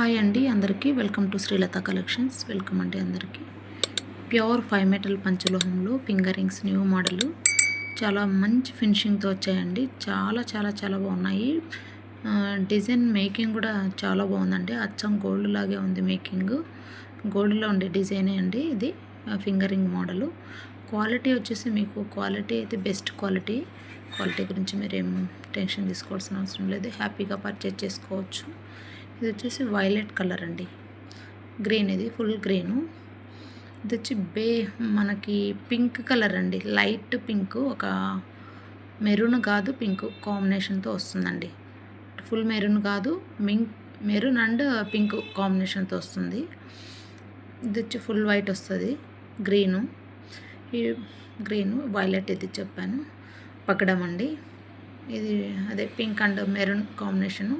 Hi అండి అందరికీ welcome to Srilatha collections. Welcome అండి అందరికీ. ప్యూర్ ఫైవ్ మెటల్ పంచలోహంలో ఫింగరింగ్స్ న్యూ మోడల్. చాలా మంచి ఫినిషింగ్తో వచ్చాయండి. చాలా చాలా చాలా బాగున్నాయి. డిజైన్ మేకింగ్ కూడా చాలా బాగుందండి. అచ్చం గోల్డ్ లాగే ఉంది మేకింగ్. గోల్డ్లో ఉండే డిజైనే అండి ఇది. Fingering model. క్వాలిటీ వచ్చేసి మీకు క్వాలిటీ అయితే బెస్ట్ క్వాలిటీ. క్వాలిటీ గురించి మీరేం టెన్షన్ తీసుకోవాల్సిన అవసరం లేదు. హ్యాపీగా పర్చేజ్ చేసుకోవచ్చు. ఇది వచ్చేసి వైలెట్ కలర్ అండి. గ్రీన్ ఇది ఫుల్ గ్రీను ఇది వచ్చి బే మనకి పింక్ కలర్ అండి. లైట్ పింక్ ఒక మెరూన్ కాదు పింక్ కాంబినేషన్తో వస్తుందండి. ఫుల్ మెరూన్ కాదు మింక్ మెరూన్ అండ్ పింక్ కాంబినేషన్తో వస్తుంది. ఇది వచ్చి ఫుల్ వైట్ వస్తుంది. గ్రీను ఈ గ్రీను వైలెట్ ఇది చెప్పాను. పక్కడం అండి. ఇది అదే పింక్ అండ్ మెరూన్ కాంబినేషను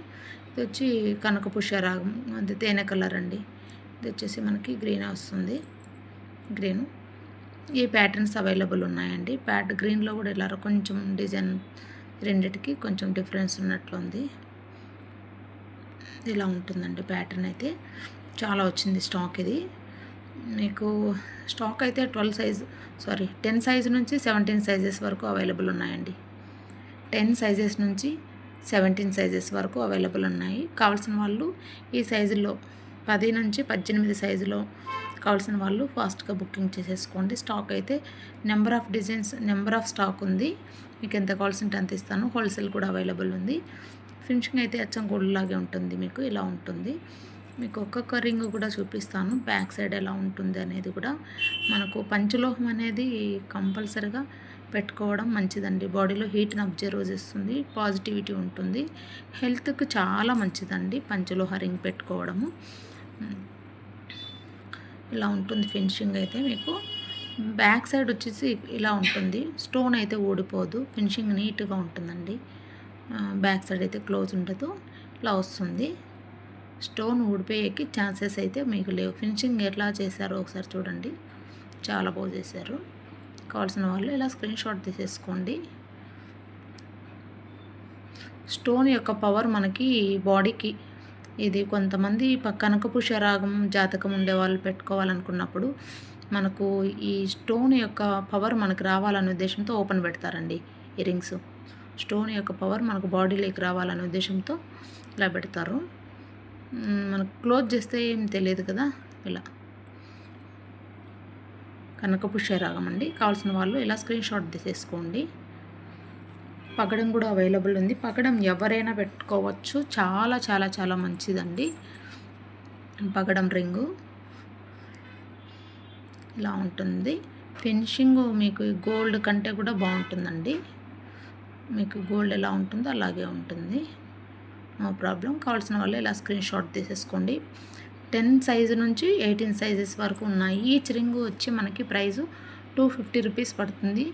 ఇది వచ్చి కనక పుష్యరాగం అది తేనె కలర్ అండి. ఇది వచ్చేసి మనకి గ్రీన్ వస్తుంది. గ్రీను. ఈ ప్యాటర్న్స్ అవైలబుల్ ఉన్నాయండి. ప్యాట్ గ్రీన్లో కూడా ఇలా కొంచెం డిజైన్ రెండిటికి కొంచెం డిఫరెన్స్ ఉన్నట్లుంది ఇలా ఉంటుందండి ప్యాటర్న్ అయితే. చాలా వచ్చింది స్టాక్ ఇది. మీకు స్టాక్ అయితే twelve size sorry ten size నుంచి సెవెంటీన్ సైజెస్ వరకు అవైలబుల్ ఉన్నాయండి. టెన్ సైజెస్ నుంచి సెవెంటీన్ సైజెస్ వరకు అవైలబుల్ ఉన్నాయి. కావాల్సిన వాళ్ళు ఈ సైజులో పది నుంచి పద్దెనిమిది సైజులో కావాల్సిన వాళ్ళు ఫాస్ట్గా బుకింగ్ చేసేసుకోండి. స్టాక్ అయితే number of designs number of stock ఉంది. మీకు ఎంత కావాల్సింటే అంత ఇస్తాను. హోల్సేల్ కూడా అవైలబుల్ ఉంది. ఫినిషింగ్ అయితే అచ్చం గోల్డ్లాగే ఉంటుంది మీకు. ఇలా ఉంటుంది. మీకు ఒక్కొక్క రింగ్ కూడా చూపిస్తాను. బ్యాక్ సైడ్ ఎలా ఉంటుంది అనేది కూడా. మనకు పంచలోహం అనేది కంపల్సరిగా పెట్టుకోవడం మంచిదండి. బాడీలో హీట్ని అబ్జర్వ్ చేస్తుంది పాజిటివిటీ ఉంటుంది. హెల్త్కి చాలా మంచిదండి పంచలోహరింగ్ పెట్టుకోవడము. ఇలా ఉంటుంది ఫినిషింగ్ అయితే మీకు. బ్యాక్ సైడ్ వచ్చేసి ఇలా ఉంటుంది. స్టోన్ అయితే ఊడిపోదు. ఫినిషింగ్ నీట్గా ఉంటుందండి. బ్యాక్ సైడ్ అయితే క్లోజ్ ఉండదు. ఇలా వస్తుంది. స్టోన్ ఊడిపోయేకి ఛాన్సెస్ అయితే మీకు లేవు. ఫినిషింగ్ ఎట్లా చేశారో ఒకసారి చూడండి. చాలా బాగా చేశారు. కావాల్సిన వాళ్ళు ఇలా స్క్రీన్ షాట్ తీసేసుకోండి. స్టోన్ యొక్క పవర్ మనకి బాడీకి ఇది కొంతమంది ప- కనకపుష్య రాగం జాతకం ఉండే వాళ్ళు పెట్టుకోవాలనుకున్నప్పుడు మనకు ఈ స్టోన్ యొక్క పవర్ మనకు రావాలనే ఉద్దేశంతో ఓపెన్ పెడతారండి ఇయరింగ్స్ స్టోన్ యొక్క పవర్ మనకు బాడీలోకి రావాలనే ఉద్దేశంతో ఇలా పెడతారు. మనకు క్లోజ్ చేస్తే ఏం తెలియదు కదా? ఇలా. కనకపుష్య రాగం అండి. కావాల్సిన వాళ్ళు ఇలా స్క్రీన్ షాట్ తీసేసుకోండి. పగడం కూడా అవైలబుల్ ఉంది. పగడం ఎవరైనా పెట్టుకోవచ్చు. చాలా చాలా చాలా మంచిదండి. పగడం రింగు. ఇలా ఉంటుంది. ఫినిషింగ్ మీకు గోల్డ్ కంటే కూడా బాగుంటుందండి. మీకు గోల్డ్ ఎలా ఉంటుందో అలాగే ఉంటుంది. నో ప్రాబ్లం కావాల్సిన వాళ్ళు ఇలా స్క్రీన్ షాట్ తీసేసుకోండి. టెన్ సైజు నుంచి ఎయిటీన్ సైజెస్ వరకు ఉన్నాయి. ఈచ్ రింగ్ వచ్చి మనకి ప్రైజు టూ ఫిఫ్టీ రూపీస్ పడుతుంది.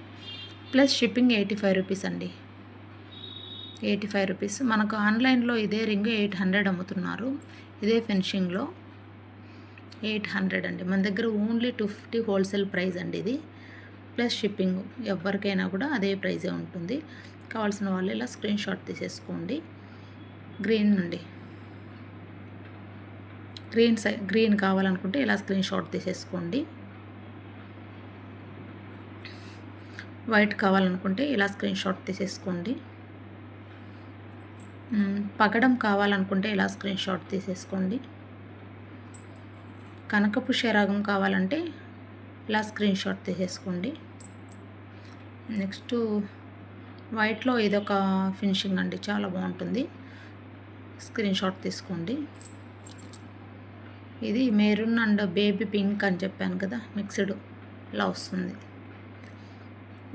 Plus shipping eighty five rupees అండి. Eighty five rupees. మనకు ఆన్లైన్లో ఇదే రింగ్ ఎయిట్ హండ్రెడ్ అమ్ముతున్నారు. ఇదే ఫినిషింగ్లో ఎయిట్ హండ్రెడ్ అండి. మన దగ్గర only two fifty wholesale price అండి ఇది. ప్లస్ షిప్పింగ్ ఎవరికైనా కూడా అదే ప్రైజే ఉంటుంది. కావాల్సిన వాళ్ళు ఇలా స్క్రీన్ షాట్ తీసేసుకోండి. గ్రీన్ అండి. గ్రీన్ సై గ్రీన్ కావాలనుకుంటే ఇలా స్క్రీన్ షాట్ తీసేసుకోండి. వైట్ కావాలనుకుంటే ఇలా స్క్రీన్ షాట్ తీసేసుకోండి. పగడం కావాలనుకుంటే ఇలా స్క్రీన్ షాట్ తీసేసుకోండి. కనకపుష్య శరాగం కావాలంటే ఇలా స్క్రీన్ షాట్ తీసేసుకోండి. నెక్స్ట్ వైట్లో ఇదొక ఫినిషింగ్ అండి చాలా బాగుంటుంది. స్క్రీన్ షాట్ తీసుకోండి. ఇది మెరూన్ అండ్ బేబీ పింక్ అని చెప్పాను కదా మిక్స్డ్ ఇలా వస్తుంది.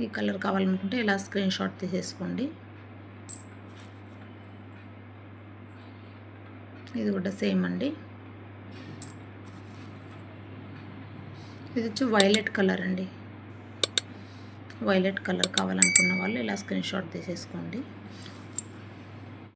ఈ కలర్ కావాలనుకుంటే ఇలా స్క్రీన్ షాట్ తీసేసుకోండి. ఇది కూడా సేమ్ అండి. ఇది వచ్చి వైలెట్ కలర్ అండి. వైలెట్ కలర్ కావాలనుకున్న వాళ్ళు ఇలా స్క్రీన్ షాట్ తీసేసుకోండి.